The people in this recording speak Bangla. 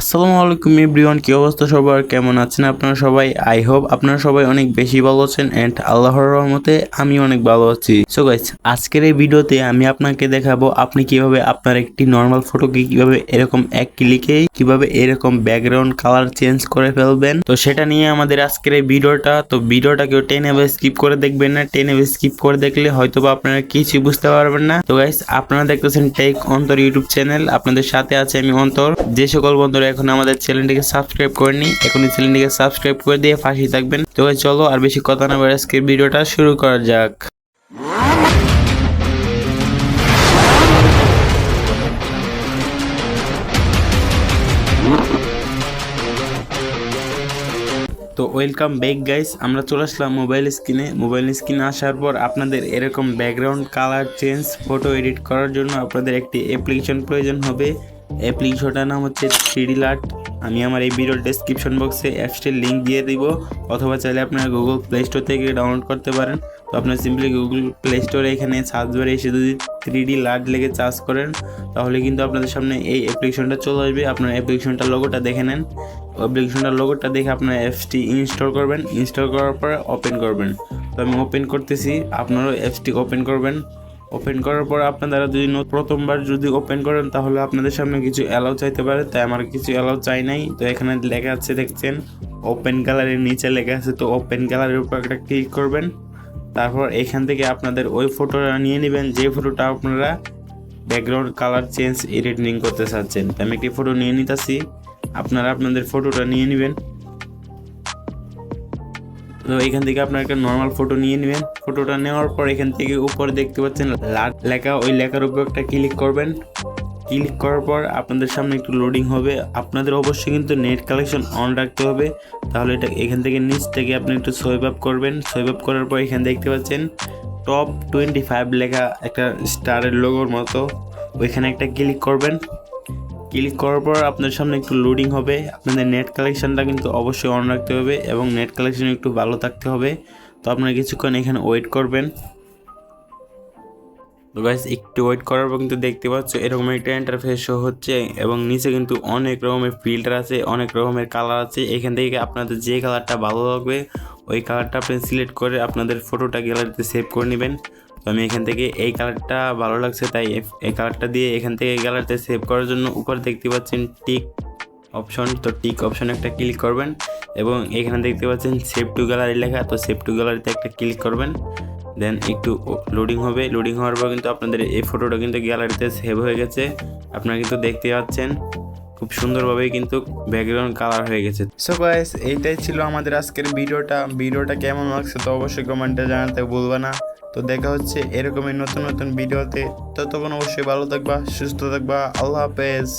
আসসালামু আলাইকুম এভরিওয়ান, কি অবস্থা সবার? কেমন আছেন আপনারা সবাই? আই হোপ আপনারা সবাই অনেক বেশি ভালো আছেন এন্ড আল্লাহর রহমতে আমি অনেক ভালো আছি। সো গাইস আজকের এই ভিডিওতে আমি আপনাকে দেখাবো আপনি কীভাবে আপনার একটি নর্মাল ফটোকে কীভাবে এরকম এক ক্লিকে কীভাবে এরকম ব্যাকগ্রাউন্ড কালার চেঞ্জ করে ফেলবেন। তো সেটা নিয়ে আমাদের আজকের এই ভিডিওটা, তো ভিডিওটা কেউ টেন এভাবে স্কিপ করে দেখবেন না। টেন এভাবে স্কিপ করে দেখলে হয়তো বা আপনারা কিছুই বুঝতে পারবেন না। তো গাইস আপনারা দেখতেছেন টেক অন্তর ইউটিউব চ্যানেল আপনাদের সাথে আছে আমি অন্তর যে সকল বন্ধুরা এখন আমাদের চ্যানেলটিকে সাবস্ক্রাইব করেনি এখনই চ্যানেলটিকে সাবস্ক্রাইব করে দিয়ে পাশেই থাকবেন। তো চলো আর বেশি কথা না বলে আজকের ভিডিওটা শুরু করা যাক। তো ওয়েলকাম ব্যাক গাইস, আমরা চলে আসলাম মোবাইল স্ক্রিনে। মোবাইল স্ক্রিনে আসার পর আপনাদের এরকম background colour change, photo edit করার জন্য আপনাদের একটি অ্যাপ্লিকেশন প্রয়োজন হবে। অ্যাপ্লিকেশনটার নাম হচ্ছে থ্রিডি লার্ট আমি আমার এই ভিডিওর ডেসক্রিপশন বক্সে অ্যাপসটির লিঙ্ক দিয়ে দিব, অথবা চাইলে আপনারা গুগল প্লে স্টোর থেকে ডাউনলোড করতে পারেন। তো আপনার সিম্পলি গুগল প্লে স্টোরে এখানে সার্চ বারে এসে যদি থ্রিডি লার্ট লেগে চার্জ করেন, তাহলে কিন্তু আপনাদের সামনে এই অ্যাপ্লিকেশনটা চলে আসবে। আপনার অ্যাপ্লিকেশনটার লোগোটা দেখে নেন। অ্যাপ্লিকেশনটার লোগোটা দেখে আপনার অ্যাপসটি ইনস্টল করবেন। ইনস্টল করার পরে ওপেন করবেন। তো আমি ওপেন করতেছি। আপনারাও অ্যাপসটি ওপেন করবেন। ওপেন করার পর আপনারা যদি প্রথমবার যদি ওপেন করেন, তাহলে আপনাদের সামনে কিছু অ্যালাউ চাইতে পারে। তাই আমার কিছু অ্যালাউ চাই নাই। তো এখানে লেখা আছে, দেখছেন? ওপেন গ্যালারির নিচে লেখা আছে। তো ওপেন গ্যালারির উপর একটা ক্লিক করবেন। তারপর এখান থেকে আপনাদের ওই ফটোটা নিয়ে নেবেন। যে ফটোটা আপনারা ব্যাকগ্রাউন্ড কালার চেঞ্জ এডিটিং করতে চাচ্ছেন। আমি একটি ফটো নিয়ে নিতেছি। আপনারা আপনাদের ফটোটা নিয়ে নেবেন। তো এখান থেকে আপনার একটা নর্মাল ফটো নিয়ে নেবেন। ফটোটা নেওয়ার পর এখান থেকে উপরে দেখতে পাচ্ছেন লেখা, ওই লেখার উপর একটা ক্লিক করবেন। ক্লিক করার পর আপনাদের সামনে একটু লোডিং হবে। আপনাদের অবশ্যই কিন্তু নেট কালেকশন অন রাখতে হবে। তাহলে এটা এখান থেকে নিচ থেকে আপনি একটু সোয়েব আপ করবেন। সোয়েব আপ করার পর এখানে দেখতে পাচ্ছেন টপ টোয়েন্টি ফাইভ লেখা একটা স্টারের লোগোর মতো। ওইখানে একটা ক্লিক করবেন। ক্লিক করার পর আপনার সামনে একটু লোডিং হবে। আপনাদের নেট কালেকশনটা কিন্তু অবশ্যই অন রাখতে হবে এবং নেট কালেকশন একটু ভালো থাকতে হবে। তো আপনারা কিছুক্ষণ এখানে ওয়েট করবেন। তো গাইস একটু ওয়েট করার পর কিন্তু দেখতে পাচ্ছ এরকম একটা ইন্টারফেস শো হচ্ছে এবং নিচে কিন্তু অনেক রকমের ফিল্টার আছে, অনেক রকমের কালার আছে। এখান থেকে আপনাদের যে কালারটা ভালো লাগবে, ওই কালারটা আপনি সিলেক্ট করে আপনাদের ফটোটা গ্যালারিতে সেভ করে নেবেন। তো আমি এখান থেকে এই কালারটা ভালো লাগছে, তাই এই কালারটা দিয়ে এখান থেকে গ্যালারিতে সেভ করার জন্য উপরে দেখতে পাচ্ছেন টিক অপশন তো টিক অপশন একটা ক্লিক করবেন এবং এখানে দেখতে পাচ্ছেন সেভ টু গ্যালারি লেখা, তো সেভ টু গ্যালারিতে একটা ক্লিক করবেন। দেন একটু লোডিং হবে লোডিং হওয়ার পর কিন্তু আপনাদের এই ফটোটা কিন্তু গ্যালারিতে সেভ হয়ে গেছে। আপনারা কিন্তু দেখতে পাচ্ছেন, খুব সুন্দরভাবেই কিন্তু ব্যাকগ্রাউন্ড কালার হয়ে গেছে। সো গাইস এইটাই ছিল আমাদের আজকের ভিডিওটা। ভিডিওটা কেমন লাগছে তো অবশ্যই কমেন্টে জানাতে ভুলবে না। তো দেখা হচ্ছে এরকমই নতুন নতুন ভিডিওতে। ততক্ষণ অবশ্যই ভালো থাকবা, সুস্থ থাকবা, আল্লাহ হাফেজ।